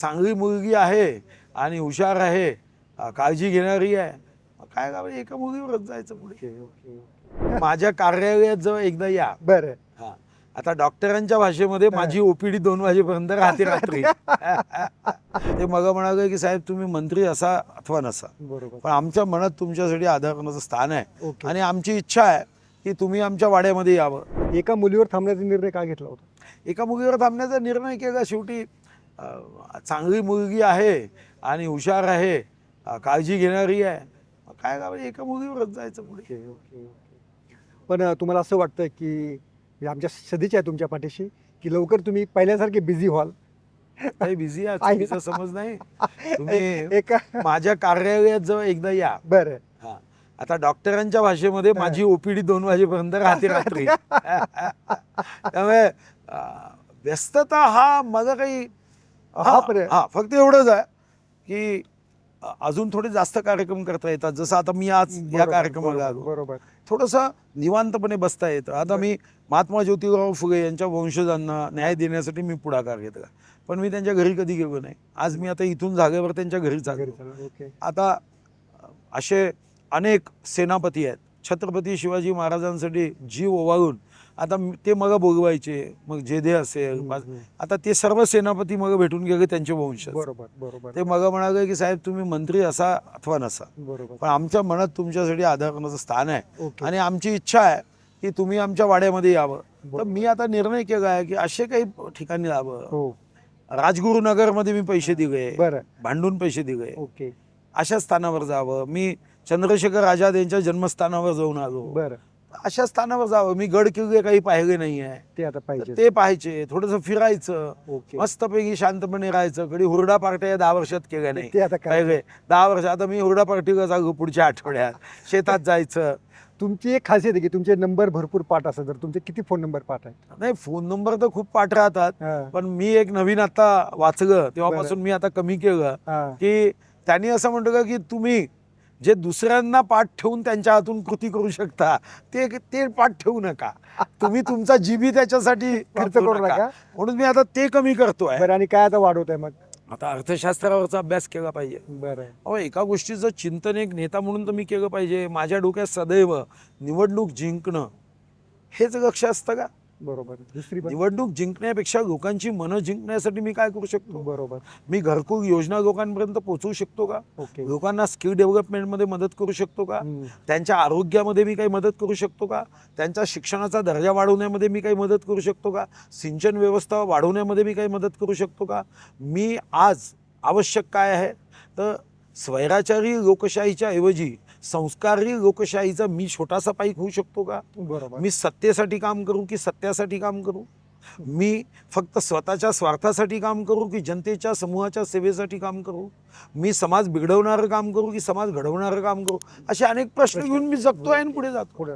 चांगली मुलगी आहे आणि हुशार आहे. काळजी घेणारी आहे. काय का एका मुलीवरच जायचं पुढे. माझ्या कार्यालयात जवळ एकदा या. बरं. हा. आता डॉक्टरांच्या भाषेमध्ये. माझी ओपीडी दोन वाजेपर्यंत राहते रात्री. ते मग म्हणाले की साहेब तुम्ही मंत्री असा अथवा नसा. बरोबर. पण आमच्या मनात तुमच्यासाठी आधारणाचं स्थान आहे? आणि आमची इच्छा आहे की तुम्ही आमच्या वाड्यामध्ये यावं. एका मुलीवर थांबण्याचा निर्णय का घेतला होता? एका मुलीवर थांबण्याचा निर्णय केला. शेवटी चांगली मुलगी आहे आणि हुशार आहे काळजी घेणारी आहे. काय का एका मुलीवरच जायचं पुढे. पण तुम्हाला असं वाटतं की म्हणजे आमच्या सदिच्छा आहे तुमच्या पाठीशी की लवकर तुम्ही पहिल्यासारखे बिझी व्हाल. काही बिझी आहे समज नाही. तुम्ही एका माझ्या कार्यालयात जवळ एकदा या. बरं. हा. आता डॉक्टरांच्या भाषेमध्ये. माझी ओपीडी दोन वाजेपर्यंत राहते रात्री. त्यामुळे व्यस्तता हा माझा काही हा हा हा, फक्त एवढंच आहे की अजून थोडे जास्त कार्यक्रम करता येतात. जसं आता मी आज या कार्यक्रमाला आलो. बरोबर. थोडंसं निवांतपणे बसता येतं. आता मी महात्मा ज्योतिराव फुले यांच्या वंशजांना न्याय देण्यासाठी मी पुढाकार घेतला. पण मी त्यांच्या घरी कधी गेलो नाही. आज मी आता इथून जागेवर त्यांच्या घरी ओके. आता असे अनेक सेनापती आहेत. छत्रपती शिवाजी महाराजांसाठी जीव ओवाळून आता ते मग बोलवायचे मग जेधे असेल. आता ते सर्व सेनापती मग भेटून गेले त्यांचे वंश बरोबर बरोबर. ते मग म्हणाले की साहेब तुम्ही मंत्री असा अथवा नसा. बरोबर. पण आमच्या मनात तुमच्यासाठी आधारणाचं स्थान आहे. आणि आमची इच्छा आहे की तुम्ही आमच्या वाड्यामध्ये यावं. तर. मी आता निर्णय केला आहे की असे काही ठिकाणी यावं. हो. राजगुरुनगरमध्ये मी पैसे दिले. बरं. भांडून पैसे दिले. ओके. अशा स्थानावर जावं. मी चंद्रशेखर आझाद यांच्या जन्मस्थानावर जाऊन आलो. बरं. अशा स्थानावर जावं. मी गड किल्ले काही पाहिले नाही आहे ते आता पाहिजे ते पाहायचे. थोडंसं फिरायचं. ओके. मस्तपैकी शांतपणे राहायचं. कधी हुरडा पार्ट्या या दहा वर्षात केल्या नाही. ते आता काय? पहिले दहा वर्ष. आता मी हुरडा पार्टीला जागो पुढच्या आठवड्यात. शेतात जायचं. तुमची एक खासियत आहे की तुमचे नंबर भरपूर पाठ असतात. तर तुमचे किती फोन नंबर पाठ आहेत? नाही फोन नंबर तर खूप पाठ राहतात. हा, पण मी एक नवीन आता वाचलं. तेव्हापासून मी आता कमी केलं हा. की त्यांनी असं म्हणतो का की तुम्ही जे दुसऱ्यांना पाठ ठेवून त्यांच्या हातून कृती करू शकता ते ते पाठ ठेवू नका. तुम्ही तुमचा जीबी त्याच्यासाठी खर्च करू नका. नका. म्हणून मी आता ते कमी करतोय. बरं आणि काय आता वाढवत आहे मग? आता अर्थशास्त्रावरचा अभ्यास केला पाहिजे. बरं. अहो एका गोष्टीचं चिंतन एक नेता म्हणून तर मी केलं पाहिजे. माझ्या डोक्यात सदैव निवडणूक जिंकणं हेच लक्ष असतं का? बरोबर. दुसरी पण निवडणूक जिंकण्यापेक्षा लोकांची मनं जिंकण्यासाठी मी काय करू शकतो? बरोबर. मी घरकुल योजना लोकांपर्यंत पोहोचवू शकतो का? ओके. लोकांना स्किल डेव्हलपमेंटमध्ये मदत करू शकतो का? हम्म. त्यांच्या आरोग्यामध्ये मी काही मदत करू शकतो का? त्यांच्या शिक्षणाचा दर्जा वाढवण्यामध्ये मी काही मदत करू शकतो का? सिंचन व्यवस्था वाढवण्यामध्ये मी काही मदत करू शकतो का? मी आज आवश्यक काय आहे? तर स्वैराचारी लोकशाहीच्या ऐवजी संस्कारी लोकशाहीचा मी छोटासा पाईक होऊ शकतो का? बरोबर. मी सत्तेसाठी काम करू की सत्यासाठी काम करू? मी फक्त स्वतःच्या स्वार्थासाठी काम करू की जनतेच्या समूहाच्या सेवेसाठी काम करू? मी समाज बिघडवणारं काम करू की समाज घडवणारं काम करू? असे अनेक प्रश्न घेऊन मी जगतोय आणि पुढे जातो पुढं.